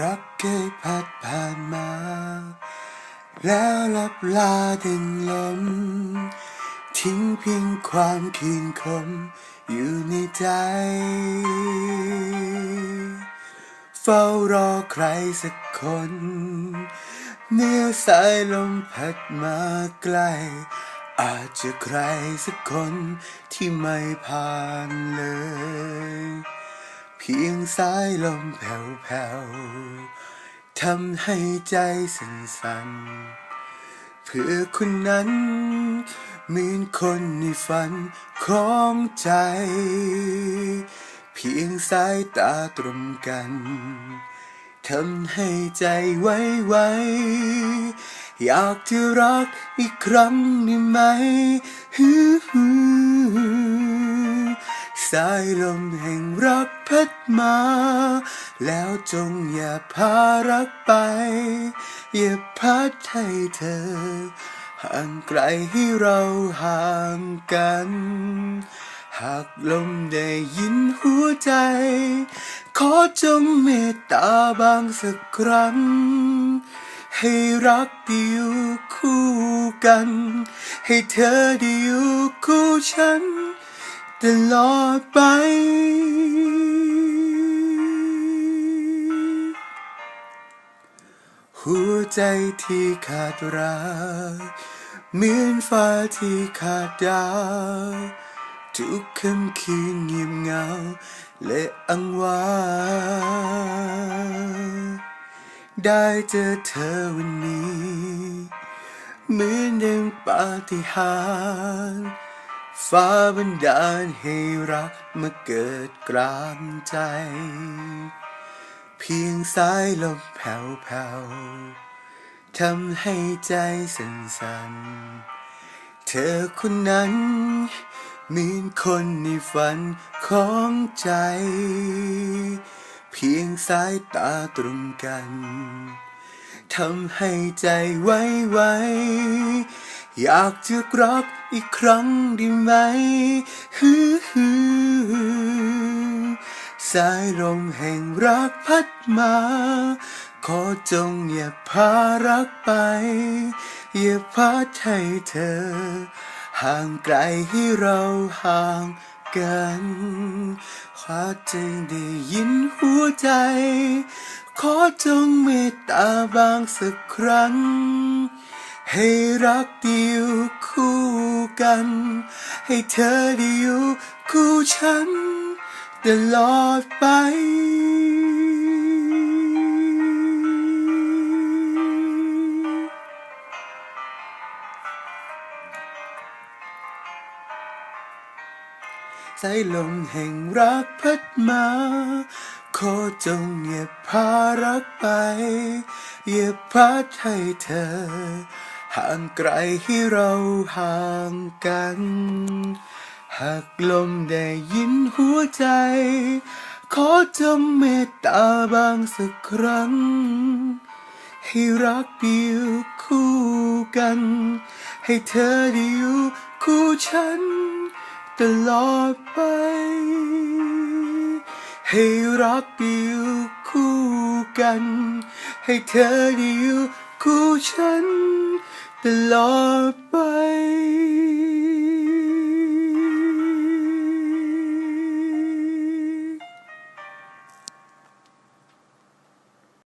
รักเคยพัดผ่านมา แล้วลับลาดินลม ทิ้งเพียงความคืนคม อยู่ในใจ เฝ้ารอใครสักคน เนื้อสายลมพัดมาใกล้ อาจจะใครสักคนที่ไม่ผ่านเลย พียงสายลมแผ่วๆทำให้ใจสั่นๆ เพื่อคนนั้นเหมือนคนในฝันของใจ เพียงสายตาตรงกันทำให้ใจไว้ไวอยากจะรักอีกครั้งได้ไหมฮือายลมแห่งรักพัดมา แล้วจงอย่าพารักไป อย่าพัดให้เธอ ห่างไกลให้เราห่างกัน หากลมได้ยินหัวใจ ขอจงเมตตาบางสักครั้ง ให้รักไดีอยู่คู่กัน ให้เธอได้อยู่คู่ฉัน ตลอดไป หัวใจที่ขาดรักเหมือนฟ้าที่ขาดดาวทุกค่ำคืนเงียบเหงา และอังวางได้เจอเธอวันนี้ เหมือนดังปาฏิหาริย์ ฟ้าบันดาลให้รักมาเกิดกลางใจ เพียงสายลมแผ่วๆทำให้ใจสั่นๆ เธอคนนั้นเหมือนคนในฝันของใจ เพียงสายตาตรงกันทำให้ใจไว้ไว อยากจะรักอีกครั้งได้ไหมฮือฮือสายลมแห่งรักพัดมา ขอจงอย่าพารักไป อย่าพัดให้เธอ ห่างไกลให้เราห่างกันขอจึงได้ยินหัวใจ ขอจงเมตตาบางสักครั้ง ให้รักเดียวคู่กัน ให้เธอได้อยู่คู่ฉันตลอดไปสายลมแห่งรักพัดมา ขอจงอย่าพารักไป อย่าพัดให้เธอ ห่างไกลให้เราห่างกัน หากลมได้ยินหัวใจ ขอจงเมตตาบางสักครั้ง ให้รักเดียวคู่กัน ให้เธอได้อยู่คู่ฉัน ตลอดไป ให้รักเดียวคู่กัน ให้เธอได้อยู่คู่ฉัน Lord.